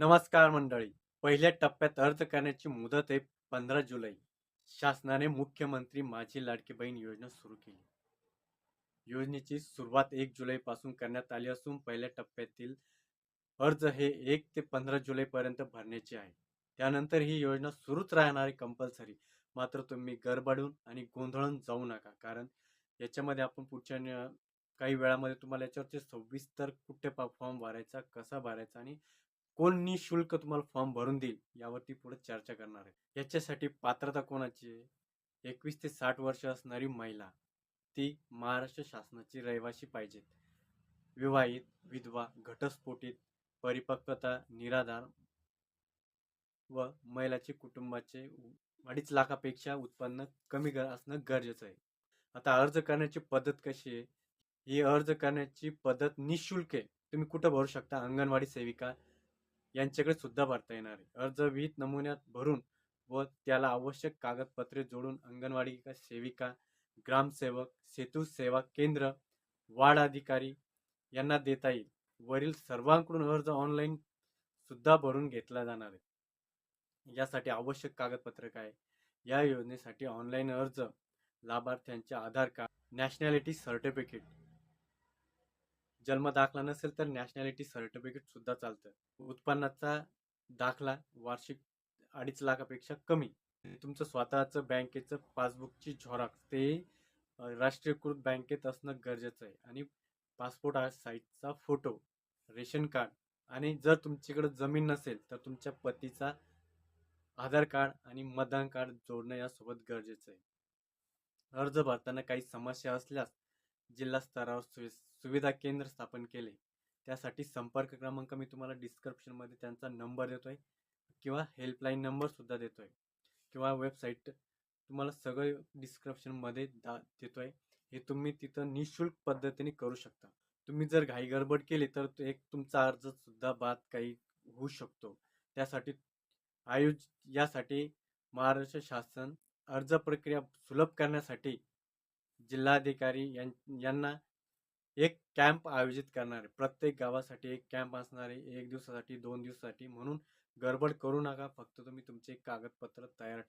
नमस्कार मंडळी. पहिल्या टप्प्यात अर्ज करण्याची मुदत आहे पंधरा जुलै. शासनाने मुख्यमंत्री माझी लाडकी बहीण योजना सुरू केली. योजनेची सुरुवात एक जुलैपासून करण्यात आली असून पहिल्या टप्प्यातील अर्ज हे एक ते पंधरा जुलैपर्यंत भरण्याचे आहे. त्यानंतर ही योजना सुरूच राहणार आहे कंपल्सरी. मात्र तुम्ही गडबडून आणि गोंधळून जाऊ नका. कारण याच्यामध्ये आपण पुढच्या काही वेळामध्ये तुम्हाला याच्यावरचे सविस्तर कुठे फॉर्म भरायचा कसा भरायचा आणि कोण निशुल्क तुम्हाला फॉर्म भरून देईल यावरती पुढे चर्चा करणार आहे. याच्यासाठी पात्रता कोणाची आहे? एकवीस ते साठ वर्ष असणारी महिला ती महाराष्ट्र शासनाची रहिवासी पाहिजेत. विवाहित विधवा घटस्फोटित परिपक्वता निराधार व महिलाचे कुटुंबाचे अडीच लाखापेक्षा उत्पन्न कमी असणं गरजेचं आहे. आता अर्ज करण्याची पद्धत कशी आहे? ही अर्ज करण्याची पद्धत निशुल्क आहे. तुम्ही कुठं भरू शकता? अंगणवाडी सेविका यांच्याकडे सुद्धा भरता येणार आहे. अर्ज विहित नमुन्यात भरून व त्याला आवश्यक कागदपत्रे जोडून अंगणवाडी का सेविका ग्रामसेवक सेतू सेवा केंद्र वार्ड अधिकारी यांना देता येईल. वरील सर्वांकडून अर्ज ऑनलाईन सुद्धा भरून घेतला जाणार आहे. यासाठी आवश्यक कागदपत्र काय या योजनेसाठी ऑनलाईन अर्ज लाभार्थ्यांचे आधार कार्ड नॅशनॅलिटी सर्टिफिकेट जन्म दाखला नसेल तर नॅशनॅलिटी सर्टिफिकेट सुद्धा चालतं. उत्पन्नाचा दाखला वार्षिक अडीच लाखापेक्षा कमी. तुमचं स्वतःचं बँकेचं पासबुकची झॉरॉक्स ते राष्ट्रीयकृत बँकेत असणं गरजेचं आहे. आणि पासपोर्ट साईजचा फोटो रेशन कार्ड आणि जर तुमच्याकडे जमीन नसेल तर तुमच्या पतीचा आधार कार्ड आणि मतदान कार्ड जोडणं यासोबत गरजेचं आहे. अर्ज भरताना काही समस्या असल्यास जिल्हा स्तरावर सुवि सुविधा केंद्र स्थापन केले. त्यासाठी संपर्क क्रमांक मी तुम्हाला डिस्क्रिप्शनमध्ये त्यांचा नंबर देतोय किंवा हेल्पलाईन नंबरसुद्धा देतो देतोय किंवा वेबसाईट तुम्हाला सगळं डिस्क्रिप्शनमध्ये दा देतोय. हे तुम्ही तिथं निशुल्क पद्धतीने करू शकता. तुम्ही जर घाई गडबड केली तर तो एक तुमचा अर्जसुद्धा बाद काही होऊ शकतो. त्यासाठी आयोज यासाठी महाराष्ट्र शासन अर्ज प्रक्रिया सुलभ करण्यासाठी जिल्हाधिकारी यां- यांना एक कॅम्प आयोजित करणार आहे प्रत्येक गावासाठी एक कॅम्प असणार आहे एक दिवसासाठी दोन दिवसासाठी म्हणून गडबड करू नका फक्त तुम्ही तुमचे कागदपत्र तयार ठेवा.